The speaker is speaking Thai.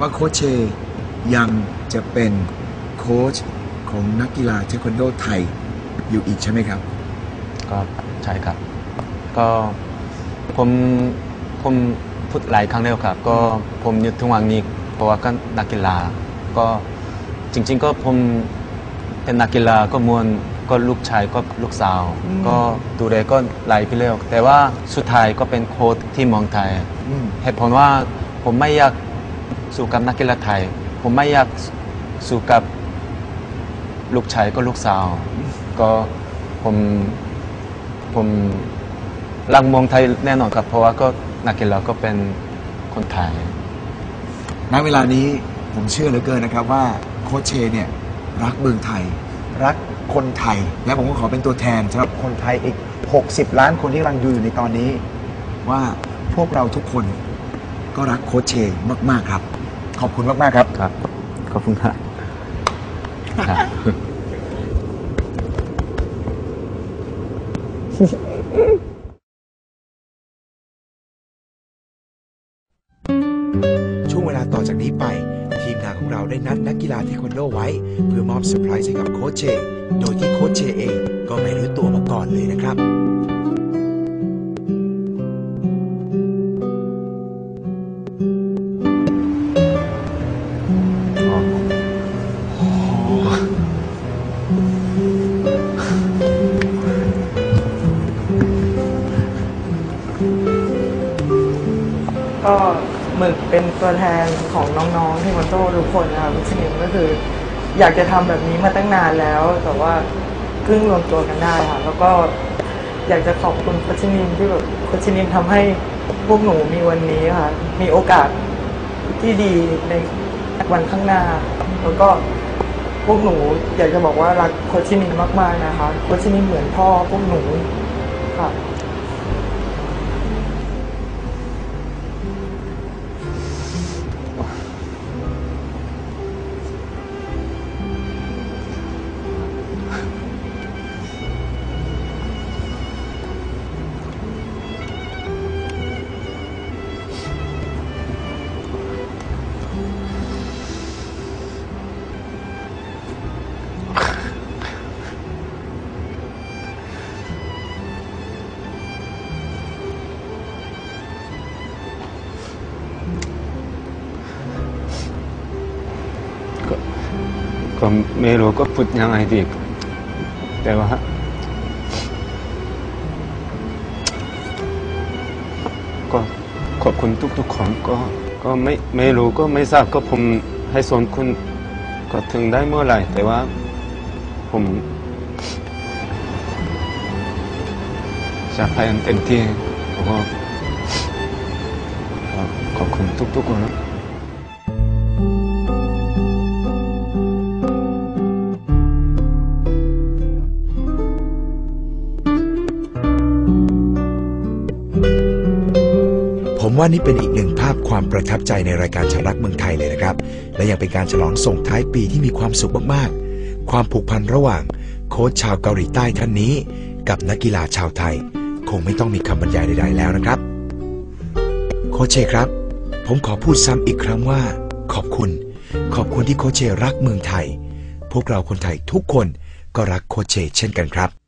ว่าโค้ชเชยังจะเป็นโค้ชของนักกีฬาเทควันโดไทยอยู่อีกใช่ไหมครับ ก็ใช่ครับ ก็ผมผมพูดหลายครั้งแล้วครับ ก็ผมอยู่ทุกวันนี้เพราะว่าก็นักกีฬา ก็จริง ๆ ก็ผมเป็นนักกีฬาก็มวนก็ลูกชายก็ลูกสาวอืมก็ดูแลก็หลายปีแล้วแต่ว่าสุดท้ายก็เป็นโค้ชที่เมืองไทยอืมเหตุผลว่าผมไม่อยาก สู้กับนักกีฬาไทย ผมไม่อยากสู้กับลูกชายก็ลูกสาว ก็ผมผมรักเมืองไทยแน่นอนครับ เพราะว่าก็นักกีฬาก็เป็นคนไทย ณ เวลานี้ผมเชื่อเหลือเกินนะครับว่าโคชเชเนี่ยรักเมืองไทย รักคนไทย และผมก็ขอเป็นตัวแทนสำหรับคนไทยอีก 60 ล้านคนที่กำลังดูอยู่ในตอนนี้ ว่าพวกเราทุกคนก็รักโคชเชมาก ๆ ครับ ขอบคุณมากๆครับครับ ขอบคุณครับครับช่วงเวลาต่อจากนี้ไป ทีมงานของเราได้นัดนักกีฬาเทควันโดไว้ เพื่อมอบเซอร์ไพรส์ให้กับโค้ชเช โดยที่โค้ชเชเองก็ไม่รู้ตัวมาก่อนเลยนะครับ ก็หมึกเป็นตัวแทนของน้องๆเทควันโดทุกคนนะครับชนิมก็คือ อยากจะทำแบบนี้มาตั้งนานแล้ว แต่ว่าเพิ่งรวมตัวกันได้ค่ะแล้วก็อยากจะขอบคุณพัชนิมที่แบบพัชนิมทำให้พวกหนูมีวันนี้ค่ะ มีโอกาสที่ดีในวันข้างหน้า แล้วก็พวกหนูอยากจะบอกว่ารักโคชินิมมากๆนะคะ โคชินิมเหมือนพ่อพวกหนูค่ะ ก็ไม่รู้ก็พูดยังไงดีแต่ว่า ก็ขอบคุณทุกๆคนก็ ก็ไม่ไม่รู้ก็ไม่ทราบก็ผมให้ส่วนคุณก็ถึงได้เมื่อไหร่ แต่ว่า ผมจะพยายามเต็มที่ก็ก็ขอบคุณทุกๆคนนะ ผมว่านี่เป็นอีกหนึ่งภาพความประทับใจในรายการฉันรักเมืองไทยเลยนะครับ และยังเป็นการฉลองส่งท้ายปีที่มีความสุขมากๆ ความผูกพันระหว่าง โค้ชชาวเกาหลีใต้ท่านนี้ กับนักกีฬาชาวไทย คงไม่ต้องมีคำบรรยายใดๆแล้วนะครับ โค้ชเชครับ ผมขอพูดซ้ำอีกครั้งว่า ขอบคุณ ขอบคุณที่โค้ชเชรักเมืองไทย พวกเราคนไทยทุกคนก็รักโค้ชเชเช่นกันครับ